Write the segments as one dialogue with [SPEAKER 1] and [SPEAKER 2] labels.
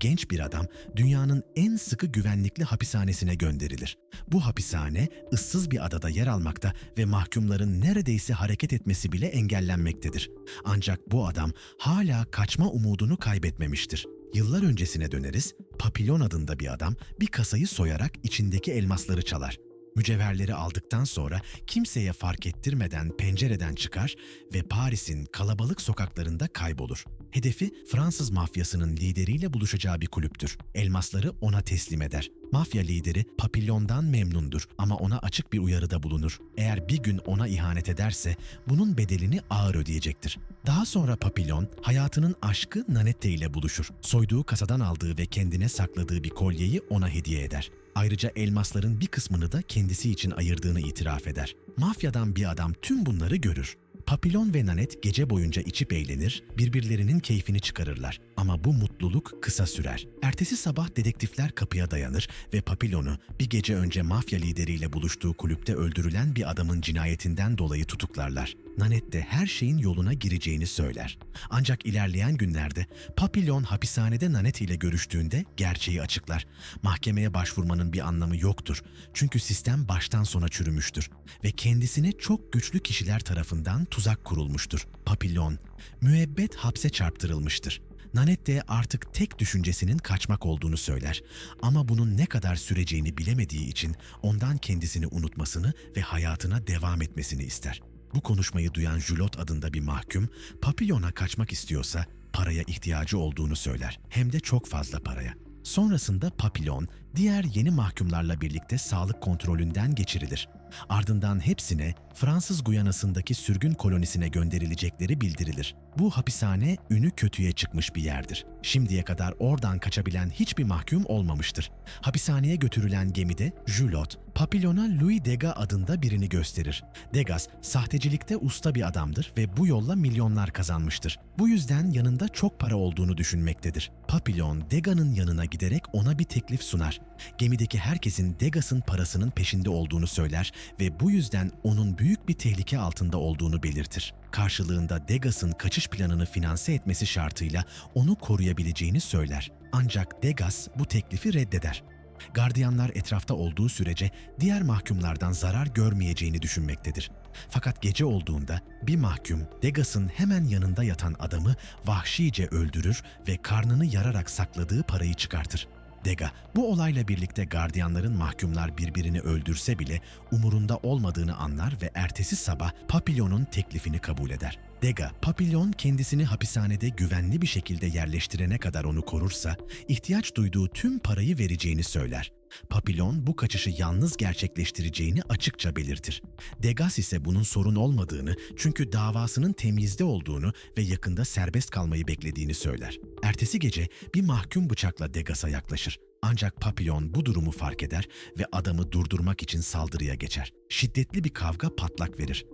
[SPEAKER 1] genç bir adam dünyanın en sıkı güvenlikli hapishanesine gönderilir. Bu hapishane ıssız bir adada yer almakta ve mahkumların neredeyse hareket etmesi bile engellenmektedir. Ancak bu adam hala kaçma umudunu kaybetmemiştir. Yıllar öncesine döneriz, Papillon adında bir adam bir kasayı soyarak içindeki elmasları çalar. Mücevherleri aldıktan sonra kimseye fark ettirmeden pencereden çıkar ve Paris'in kalabalık sokaklarında kaybolur. Hedefi Fransız mafyasının lideriyle buluşacağı bir kulüptür. Elmasları ona teslim eder. Mafya lideri Papillon'dan memnundur ama ona açık bir uyarıda bulunur. Eğer bir gün ona ihanet ederse bunun bedelini ağır ödeyecektir. Daha sonra Papillon hayatının aşkı Nanette ile buluşur. Soyduğu kasadan aldığı ve kendine sakladığı bir kolyeyi ona hediye eder. Ayrıca elmasların bir kısmını da kendisi için ayırdığını itiraf eder. Mafyadan bir adam tüm bunları görür. Papillon ve Nanet gece boyunca içip eğlenir, birbirlerinin keyfini çıkarırlar. Ama bu mutluluk kısa sürer. Ertesi sabah dedektifler kapıya dayanır ve Papillon'u bir gece önce mafya lideriyle buluştuğu kulüpte öldürülen bir adamın cinayetinden dolayı tutuklarlar. Nanet de her şeyin yoluna gireceğini söyler. Ancak ilerleyen günlerde Papillon hapishanede Nanet ile görüştüğünde gerçeği açıklar. Mahkemeye başvurmanın bir anlamı yoktur. Çünkü sistem baştan sona çürümüştür ve kendisine çok güçlü kişiler tarafından tuzak kurulmuştur. Papillon müebbet hapse çarptırılmıştır. Nanet de artık tek düşüncesinin kaçmak olduğunu söyler. Ama bunun ne kadar süreceğini bilemediği için ondan kendisini unutmasını ve hayatına devam etmesini ister. Bu konuşmayı duyan Julot adında bir mahkum, Papillon'a kaçmak istiyorsa paraya ihtiyacı olduğunu söyler. Hem de çok fazla paraya. Sonrasında Papillon, diğer yeni mahkumlarla birlikte sağlık kontrolünden geçirilir. Ardından hepsine Fransız Guyana'sındaki sürgün kolonisine gönderilecekleri bildirilir. Bu hapishane ünü kötüye çıkmış bir yerdir. Şimdiye kadar oradan kaçabilen hiçbir mahkum olmamıştır. Hapishaneye götürülen gemide Julot, Papillon'a Louis Degas adında birini gösterir. Degas, sahtecilikte usta bir adamdır ve bu yolla milyonlar kazanmıştır. Bu yüzden yanında çok para olduğunu düşünmektedir. Papillon, Degas'ın yanına giderek ona bir teklif sunar. Gemideki herkesin Degas'ın parasının peşinde olduğunu söyler ve bu yüzden onun büyük bir tehlike altında olduğunu belirtir. Karşılığında Degas'ın kaçış planını finanse etmesi şartıyla onu koruyabileceğini söyler. Ancak Degas bu teklifi reddeder. Gardiyanlar etrafta olduğu sürece diğer mahkumlardan zarar görmeyeceğini düşünmektedir. Fakat gece olduğunda bir mahkum Degas'ın hemen yanında yatan adamı vahşice öldürür ve karnını yararak sakladığı parayı çıkartır. Dega, bu olayla birlikte gardiyanların mahkumlar birbirini öldürse bile umurunda olmadığını anlar ve ertesi sabah Papillon'un teklifini kabul eder. Dega, Papillon kendisini hapishanede güvenli bir şekilde yerleştirene kadar onu korursa, ihtiyaç duyduğu tüm parayı vereceğini söyler. Papillon bu kaçışı yalnız gerçekleştireceğini açıkça belirtir. Degas ise bunun sorun olmadığını çünkü davasının temizde olduğunu ve yakında serbest kalmayı beklediğini söyler. Ertesi gece bir mahkum bıçakla Degas'a yaklaşır. Ancak Papillon bu durumu fark eder ve adamı durdurmak için saldırıya geçer. Şiddetli bir kavga patlak verir.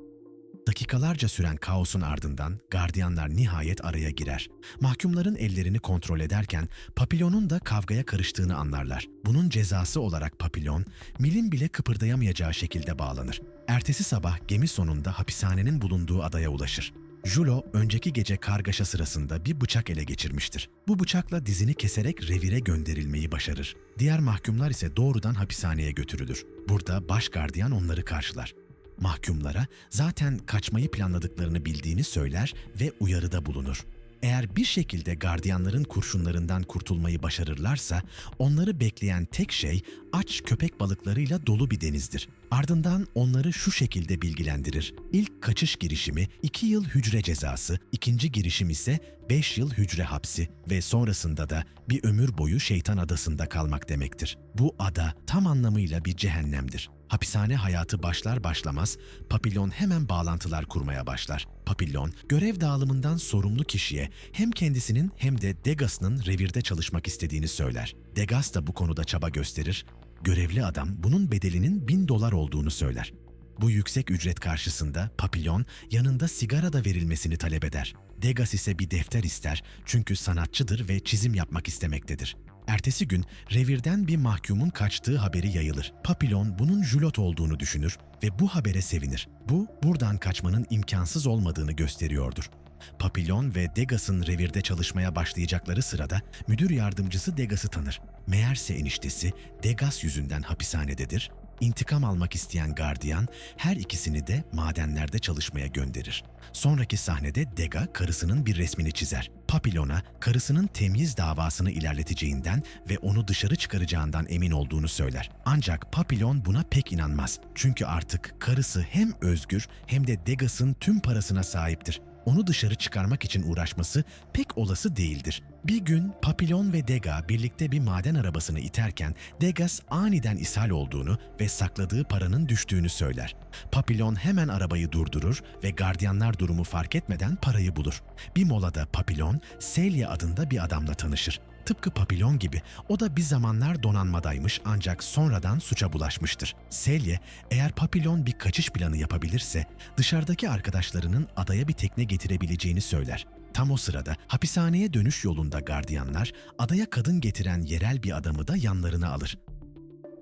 [SPEAKER 1] Dakikalarca süren kaosun ardından gardiyanlar nihayet araya girer. Mahkumların ellerini kontrol ederken Papillon'un da kavgaya karıştığını anlarlar. Bunun cezası olarak Papillon, milim bile kıpırdayamayacağı şekilde bağlanır. Ertesi sabah gemi sonunda hapishanenin bulunduğu adaya ulaşır. Julo önceki gece kargaşa sırasında bir bıçak ele geçirmiştir. Bu bıçakla dizini keserek revire gönderilmeyi başarır. Diğer mahkumlar ise doğrudan hapishaneye götürülür. Burada baş gardiyan onları karşılar mahkumlara zaten kaçmayı planladıklarını bildiğini söyler ve uyarıda bulunur. Eğer bir şekilde gardiyanların kurşunlarından kurtulmayı başarırlarsa onları bekleyen tek şey aç köpek balıklarıyla dolu bir denizdir. Ardından onları şu şekilde bilgilendirir. İlk kaçış girişimi 2 yıl hücre cezası, ikinci girişim ise 5 yıl hücre hapsi ve sonrasında da bir ömür boyu şeytan adasında kalmak demektir. Bu ada tam anlamıyla bir cehennemdir. Hapishane hayatı başlar başlamaz Papillon hemen bağlantılar kurmaya başlar. Papillon, görev dağılımından sorumlu kişiye hem kendisinin hem de Degas'ın revirde çalışmak istediğini söyler. Degas da bu konuda çaba gösterir. Görevli adam bunun bedelinin bin dolar olduğunu söyler. Bu yüksek ücret karşısında Papillon yanında sigara da verilmesini talep eder. Degas ise bir defter ister çünkü sanatçıdır ve çizim yapmak istemektedir. Ertesi gün revirden bir mahkumun kaçtığı haberi yayılır. Papillon bunun Julot olduğunu düşünür ve bu habere sevinir. Bu buradan kaçmanın imkansız olmadığını gösteriyordur. Papillon ve Degas'ın revirde çalışmaya başlayacakları sırada müdür yardımcısı Degas'ı tanır. Meğerse eniştesi Degas yüzünden hapishanededir. İntikam almak isteyen gardiyan her ikisini de madenlerde çalışmaya gönderir. Sonraki sahnede Dega karısının bir resmini çizer. Papillon'a karısının temyiz davasını ilerleteceğinden ve onu dışarı çıkaracağından emin olduğunu söyler. Ancak Papillon buna pek inanmaz. Çünkü artık karısı hem özgür hem de Degas'ın tüm parasına sahiptir. Onu dışarı çıkarmak için uğraşması pek olası değildir. Bir gün Papillon ve Dega birlikte bir maden arabasını iterken Degas aniden ishal olduğunu ve sakladığı paranın düştüğünü söyler. Papillon hemen arabayı durdurur ve gardiyanlar durumu fark etmeden parayı bulur. Bir molada Papillon, Celia adında bir adamla tanışır. Tıpkı Papillon gibi o da bir zamanlar donanmadaymış ancak sonradan suça bulaşmıştır. Selye eğer Papillon bir kaçış planı yapabilirse dışarıdaki arkadaşlarının adaya bir tekne getirebileceğini söyler. Tam o sırada hapishaneye dönüş yolunda gardiyanlar adaya kadın getiren yerel bir adamı da yanlarına alır.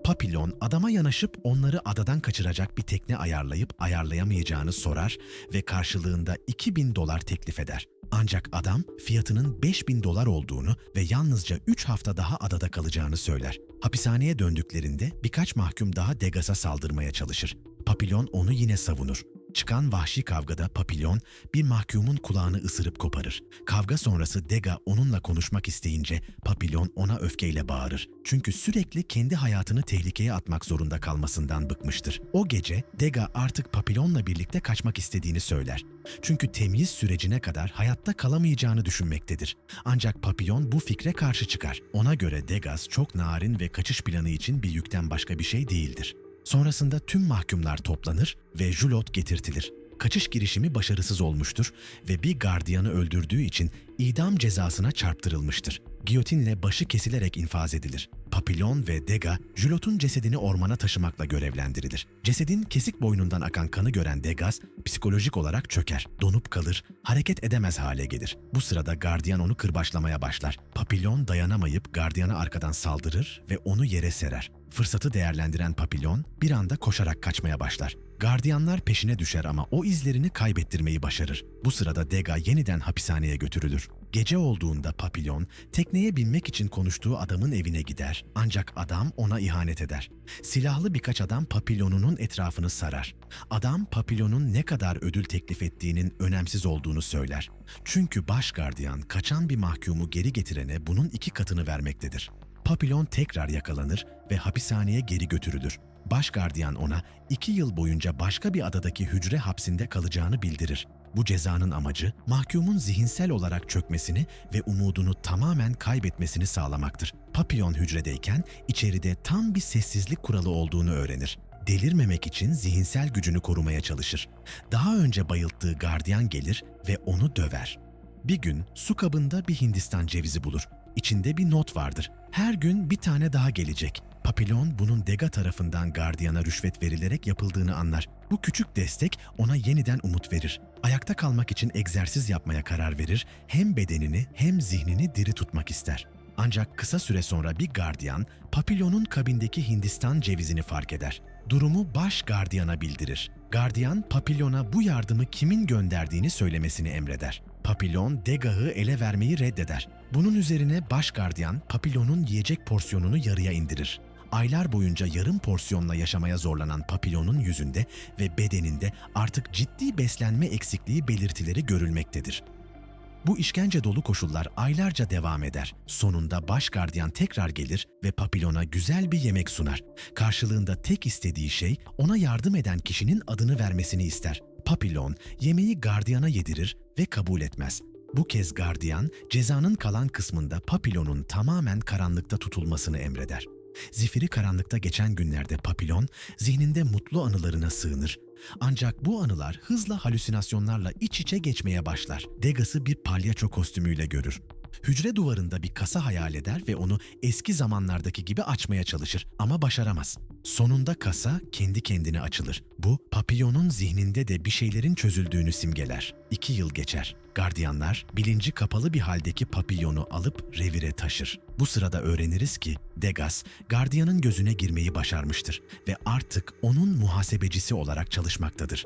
[SPEAKER 1] Papillon adama yanaşıp onları adadan kaçıracak bir tekne ayarlayıp ayarlayamayacağını sorar ve karşılığında 2000 dolar teklif eder. Ancak adam fiyatının 5000 dolar olduğunu ve yalnızca 3 hafta daha adada kalacağını söyler. Hapishaneye döndüklerinde birkaç mahkum daha Degas'a saldırmaya çalışır. Papillon onu yine savunur. Çıkan vahşi kavgada Papillon bir mahkumun kulağını ısırıp koparır. Kavga sonrası Dega onunla konuşmak isteyince Papillon ona öfkeyle bağırır. Çünkü sürekli kendi hayatını tehlikeye atmak zorunda kalmasından bıkmıştır. O gece Dega artık Papillon'la birlikte kaçmak istediğini söyler. Çünkü temyiz sürecine kadar hayatta kalamayacağını düşünmektedir. Ancak Papillon bu fikre karşı çıkar. Ona göre Degas çok narin ve kaçış planı için bir yükten başka bir şey değildir. Sonrasında tüm mahkumlar toplanır ve Julot getirtilir. Kaçış girişimi başarısız olmuştur ve bir gardiyanı öldürdüğü için idam cezasına çarptırılmıştır. Giyotinle başı kesilerek infaz edilir. Papillon ve Dega, Julot'un cesedini ormana taşımakla görevlendirilir. Cesedin kesik boynundan akan kanı gören Degas, psikolojik olarak çöker, donup kalır, hareket edemez hale gelir. Bu sırada gardiyan onu kırbaçlamaya başlar. Papillon dayanamayıp gardiyana arkadan saldırır ve onu yere serer. Fırsatı değerlendiren Papillon bir anda koşarak kaçmaya başlar. Gardiyanlar peşine düşer ama o izlerini kaybettirmeyi başarır. Bu sırada Dega yeniden hapishaneye götürülür. Gece olduğunda Papillon, tekneye binmek için konuştuğu adamın evine gider. Ancak adam ona ihanet eder. Silahlı birkaç adam Papillon'un etrafını sarar. Adam Papillon'un ne kadar ödül teklif ettiğinin önemsiz olduğunu söyler. Çünkü baş gardiyan kaçan bir mahkumu geri getirene bunun iki katını vermektedir. Papillon tekrar yakalanır ve hapishaneye geri götürülür. Baş gardiyan ona iki yıl boyunca başka bir adadaki hücre hapsinde kalacağını bildirir. Bu cezanın amacı mahkumun zihinsel olarak çökmesini ve umudunu tamamen kaybetmesini sağlamaktır. Papillon hücredeyken içeride tam bir sessizlik kuralı olduğunu öğrenir. Delirmemek için zihinsel gücünü korumaya çalışır. Daha önce bayılttığı gardiyan gelir ve onu döver. Bir gün su kabında bir Hindistan cevizi bulur. İçinde bir not vardır. Her gün bir tane daha gelecek. Papillon bunun Dega tarafından gardiyana rüşvet verilerek yapıldığını anlar. Bu küçük destek ona yeniden umut verir. Ayakta kalmak için egzersiz yapmaya karar verir, hem bedenini hem zihnini diri tutmak ister. Ancak kısa süre sonra bir gardiyan Papillon'un kabindeki Hindistan cevizini fark eder. Durumu baş gardiyana bildirir. Gardiyan Papillon'a bu yardımı kimin gönderdiğini söylemesini emreder. Papillon Dega'yı ele vermeyi reddeder. Bunun üzerine baş gardiyan Papillon'un yiyecek porsiyonunu yarıya indirir. Aylar boyunca yarım porsiyonla yaşamaya zorlanan Papillon'un yüzünde ve bedeninde artık ciddi beslenme eksikliği belirtileri görülmektedir. Bu işkence dolu koşullar aylarca devam eder. Sonunda baş gardiyan tekrar gelir ve Papillon'a güzel bir yemek sunar. Karşılığında tek istediği şey ona yardım eden kişinin adını vermesini ister. Papillon yemeği gardiyana yedirir ve kabul etmez. Bu kez gardiyan cezanın kalan kısmında Papillon'un tamamen karanlıkta tutulmasını emreder. Zifiri karanlıkta geçen günlerde Papillon zihninde mutlu anılarına sığınır. Ancak bu anılar hızla halüsinasyonlarla iç içe geçmeye başlar. Degas'ı bir palyaço kostümüyle görür. Hücre duvarında bir kasa hayal eder ve onu eski zamanlardaki gibi açmaya çalışır ama başaramaz. Sonunda kasa kendi kendine açılır. Bu, Papillon'un zihninde de bir şeylerin çözüldüğünü simgeler. İki yıl geçer. Gardiyanlar, bilinci kapalı bir haldeki Papillon'u alıp revire taşır. Bu sırada öğreniriz ki Degas, gardiyanın gözüne girmeyi başarmıştır ve artık onun muhasebecisi olarak çalışmaktadır.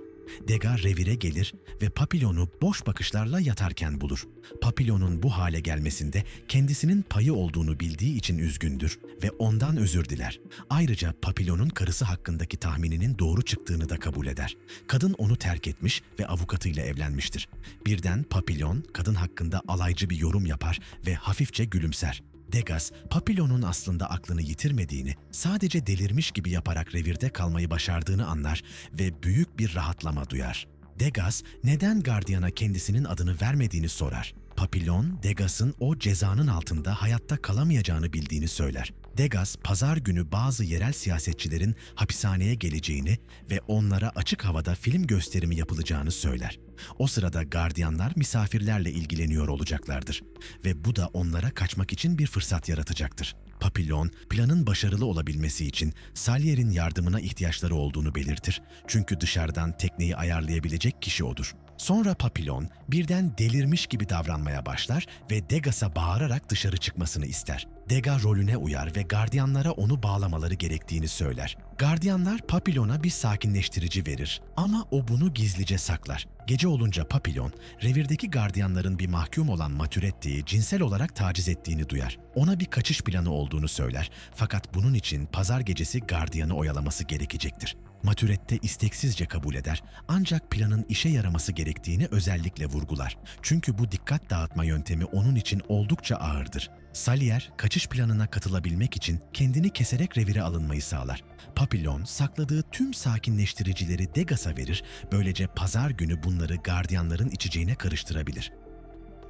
[SPEAKER 1] Dega revire gelir ve Papillon'u boş bakışlarla yatarken bulur. Papillon'un bu hale gelmesinde kendisinin payı olduğunu bildiği için üzgündür ve ondan özür diler. Ayrıca Papillon'un karısı hakkındaki tahmininin doğru çıktığını da kabul eder. Kadın onu terk etmiş ve avukatıyla evlenmiştir. Birden Papillon kadın hakkında alaycı bir yorum yapar ve hafifçe gülümser. Degas, Papillon'un aslında aklını yitirmediğini, sadece delirmiş gibi yaparak revirde kalmayı başardığını anlar ve büyük bir rahatlama duyar. Degas, neden gardiyana kendisinin adını vermediğini sorar. Papillon, Degas'ın o cezanın altında hayatta kalamayacağını bildiğini söyler. Degas, pazar günü bazı yerel siyasetçilerin hapishaneye geleceğini ve onlara açık havada film gösterimi yapılacağını söyler. O sırada gardiyanlar misafirlerle ilgileniyor olacaklardır ve bu da onlara kaçmak için bir fırsat yaratacaktır. Papillon, planın başarılı olabilmesi için Salier'in yardımına ihtiyaçları olduğunu belirtir. Çünkü dışarıdan tekneyi ayarlayabilecek kişi odur. Sonra Papillon birden delirmiş gibi davranmaya başlar ve Degas'a bağırarak dışarı çıkmasını ister. Dega rolüne uyar ve gardiyanlara onu bağlamaları gerektiğini söyler. Gardiyanlar Papillon'a bir sakinleştirici verir ama o bunu gizlice saklar. Gece olunca Papillon, revirdeki gardiyanların bir mahkum olan Maturetti'yi cinsel olarak taciz ettiğini duyar. Ona bir kaçış planı olduğunu söyler fakat bunun için pazar gecesi gardiyanı oyalaması gerekecektir. Maturette isteksizce kabul eder ancak planın işe yaraması gerektiğini özellikle vurgular. Çünkü bu dikkat dağıtma yöntemi onun için oldukça ağırdır. Salier, kaçış planına katılabilmek için kendini keserek revire alınmayı sağlar. Papillon, sakladığı tüm sakinleştiricileri Degas'a verir, böylece pazar günü bunları gardiyanların içeceğine karıştırabilir.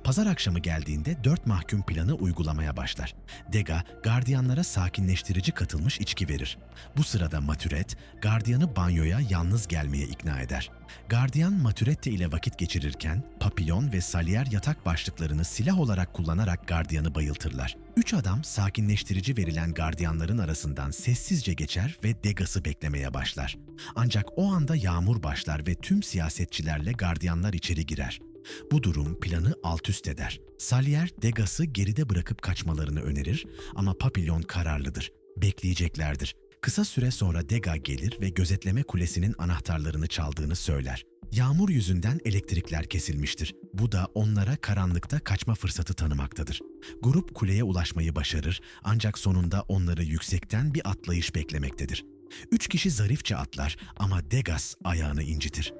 [SPEAKER 1] Pazar akşamı geldiğinde dört mahkum planı uygulamaya başlar. Dega, gardiyanlara sakinleştirici katılmış içki verir. Bu sırada Maturet, gardiyanı banyoya yalnız gelmeye ikna eder. Gardiyan Maturette ile vakit geçirirken, Papillon ve Salier yatak başlıklarını silah olarak kullanarak gardiyanı bayıltırlar. Üç adam sakinleştirici verilen gardiyanların arasından sessizce geçer ve Degas'ı beklemeye başlar. Ancak o anda yağmur başlar ve tüm siyasetçilerle gardiyanlar içeri girer. Bu durum planı alt üst eder. Salier, Degas'ı geride bırakıp kaçmalarını önerir ama Papillon kararlıdır. Bekleyeceklerdir. Kısa süre sonra Dega gelir ve gözetleme kulesinin anahtarlarını çaldığını söyler. Yağmur yüzünden elektrikler kesilmiştir. Bu da onlara karanlıkta kaçma fırsatı tanımaktadır. Grup kuleye ulaşmayı başarır ancak sonunda onları yüksekten bir atlayış beklemektedir. Üç kişi zarifçe atlar ama Degas ayağını incitir.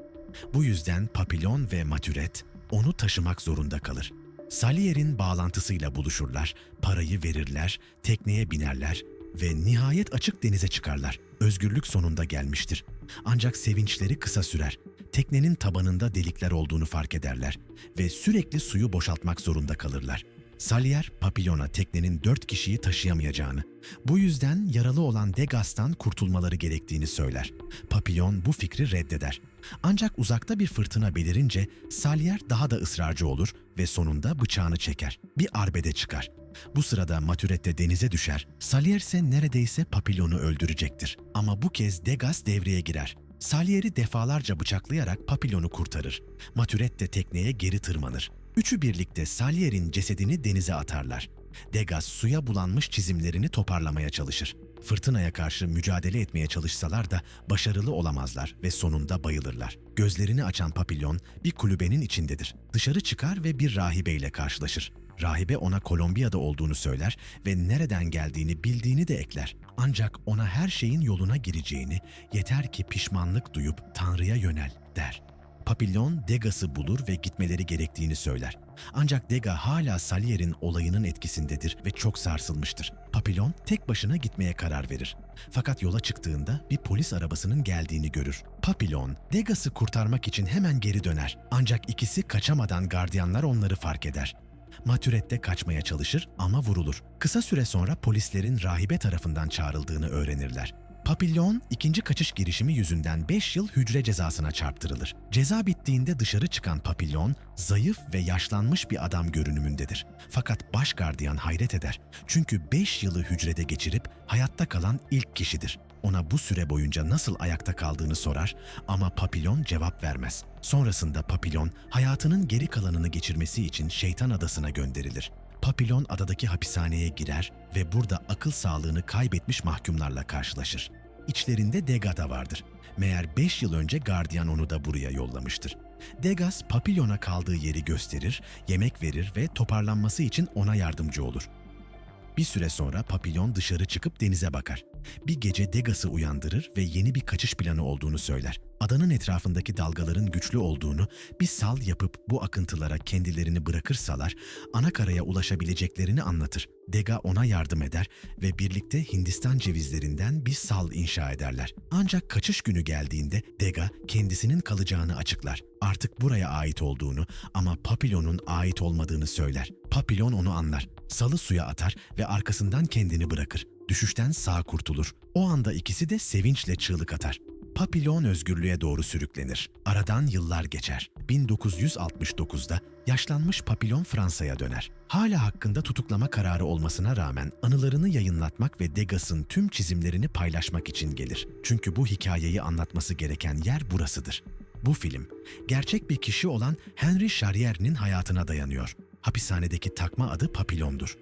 [SPEAKER 1] Bu yüzden Papillon ve Maturet onu taşımak zorunda kalır. Salier'in bağlantısıyla buluşurlar, parayı verirler, tekneye binerler ve nihayet açık denize çıkarlar. Özgürlük sonunda gelmiştir. Ancak sevinçleri kısa sürer. Teknenin tabanında delikler olduğunu fark ederler ve sürekli suyu boşaltmak zorunda kalırlar. Salier, Papillon'a teknenin dört kişiyi taşıyamayacağını, bu yüzden yaralı olan Degas'tan kurtulmaları gerektiğini söyler. Papillon bu fikri reddeder. Ancak uzakta bir fırtına belirince Salier daha da ısrarcı olur ve sonunda bıçağını çeker. Bir arbede çıkar. Bu sırada Maturette denize düşer. Salier ise neredeyse Papillon'u öldürecektir. Ama bu kez Degas devreye girer. Salier'i defalarca bıçaklayarak Papillon'u kurtarır. Maturette tekneye geri tırmanır. Üçü birlikte Salier'in cesedini denize atarlar. Degas suya bulanmış çizimlerini toparlamaya çalışır. Fırtınaya karşı mücadele etmeye çalışsalar da başarılı olamazlar ve sonunda bayılırlar. Gözlerini açan Papillon bir kulübenin içindedir. Dışarı çıkar ve bir rahibeyle karşılaşır. Rahibe ona Kolombiya'da olduğunu söyler ve nereden geldiğini bildiğini de ekler. Ancak ona her şeyin yoluna gireceğini, yeter ki pişmanlık duyup Tanrı'ya yönel der. Papillon Degas'ı bulur ve gitmeleri gerektiğini söyler. Ancak Dega hala Salier'in olayının etkisindedir ve çok sarsılmıştır. Papillon tek başına gitmeye karar verir. Fakat yola çıktığında bir polis arabasının geldiğini görür. Papillon, Degas'ı kurtarmak için hemen geri döner. Ancak ikisi kaçamadan gardiyanlar onları fark eder. Maturette kaçmaya çalışır ama vurulur. Kısa süre sonra polislerin rahibe tarafından çağrıldığını öğrenirler. Papillon, ikinci kaçış girişimi yüzünden 5 yıl hücre cezasına çarptırılır. Ceza bittiğinde dışarı çıkan Papillon, zayıf ve yaşlanmış bir adam görünümündedir. Fakat baş gardiyan hayret eder. Çünkü 5 yılı hücrede geçirip hayatta kalan ilk kişidir. Ona bu süre boyunca nasıl ayakta kaldığını sorar ama Papillon cevap vermez. Sonrasında Papillon, hayatının geri kalanını geçirmesi için Şeytan Adası'na gönderilir. Papillon adadaki hapishaneye girer ve burada akıl sağlığını kaybetmiş mahkumlarla karşılaşır. içlerinde Dega da vardır. Meğer 5 yıl önce gardiyan onu da buraya yollamıştır. Degas, Papillon'a kaldığı yeri gösterir, yemek verir ve toparlanması için ona yardımcı olur. Bir süre sonra Papillon dışarı çıkıp denize bakar. Bir gece Degas'ı uyandırır ve yeni bir kaçış planı olduğunu söyler. Adanın etrafındaki dalgaların güçlü olduğunu, bir sal yapıp bu akıntılara kendilerini bırakırsalar ana karaya ulaşabileceklerini anlatır. Dega ona yardım eder ve birlikte Hindistan cevizlerinden bir sal inşa ederler. Ancak kaçış günü geldiğinde Dega kendisinin kalacağını açıklar. Artık buraya ait olduğunu ama Papillon'un ait olmadığını söyler. Papillon onu anlar. Salı suya atar ve arkasından kendini bırakır. Düşüşten sağ kurtulur. O anda ikisi de sevinçle çığlık atar. Papillon özgürlüğe doğru sürüklenir. Aradan yıllar geçer. 1969'da yaşlanmış Papillon Fransa'ya döner. Hala hakkında tutuklama kararı olmasına rağmen anılarını yayınlatmak ve Degas'ın tüm çizimlerini paylaşmak için gelir. Çünkü bu hikayeyi anlatması gereken yer burasıdır. Bu film, gerçek bir kişi olan Henry Charrier'nin hayatına dayanıyor. Hapishanedeki takma adı Papillon'dur.